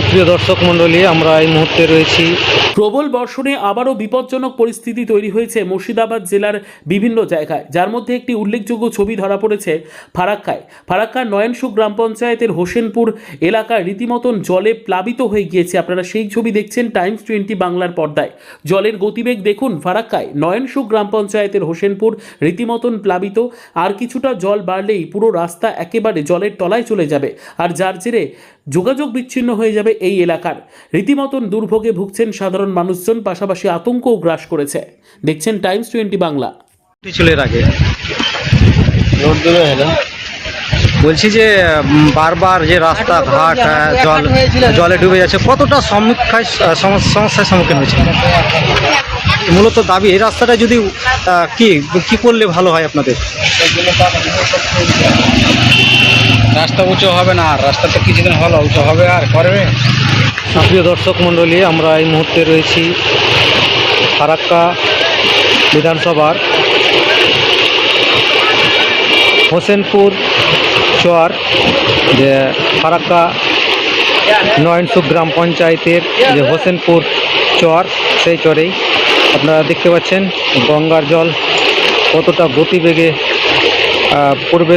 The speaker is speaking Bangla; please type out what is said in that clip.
সুপ্রিয় দর্শক মণ্ডলী, আমরা এই মুহূর্তে রয়েছি। প্রবল বর্ষণে আবারও বিপজ্জনক পরিস্থিতি তৈরি হয়েছে মুর্শিদাবাদ জেলার বিভিন্ন জায়গায়। যার মধ্যে একটি উল্লেখযোগ্য ছবি ধরা পড়েছে ফারাক্কায়। ফারাক্কার নয়নসুখ গ্রাম পঞ্চায়েতের হোসেনপুর এলাকা রীতিমতন জলে প্লাবিত হয়ে গিয়েছে। আপনারা সেই ছবি দেখছেন টাইমস টোয়েন্টি বাংলার পর্দায়। জলের গতিবেগ দেখুন ফারাক্কায়। নয়নসুখ গ্রাম পঞ্চায়েতের হোসেনপুর রীতিমতন প্লাবিত। আর কিছুটা জল বাড়লেই পুরো রাস্তা একেবারে জলের তলায় চলে যাবে। আর যার জেরে যোগাযোগ বিচ্ছিন্ন হয়ে যাবে এই এলাকার। রীতিমতন দুর্ভোগে ভুগছেন সাধারণ মানুষজন পাশাপাশি আতঙ্কও গ্রাস করেছে। দেখছেন টাইমস টোয়েন্টি বাংলা। আগে। বলছি যে বারবার যে রাস্তাঘাট আহ, জল জলে ডুবে যাচ্ছে কতটা সমীক্ষায় সম- সমস্যার সম্মুখীন হয়েছে? মূলত দাবি এই রাস্তাটা যদি কি কি করলে ভালো হয় আপনাদের? রাস্তা উঁচু হবে না, আর রাস্তা তো কিছুদিন হলো, উঁচু হবে আর করবে? সুপ্রিয় দর্শক মণ্ডলী, আমরা এই মুহূর্তে রয়েছি ফারাক্কা বিধানসভার হোসেনপুর চর, যে ফারাক্কা নয়নসুখ গ্রাম পঞ্চায়েতের যে হোসেনপুর চর, সেই চরেই আপনারা দেখতে পাচ্ছেন গঙ্গার জল কতটা গতিবেগে পূর্বে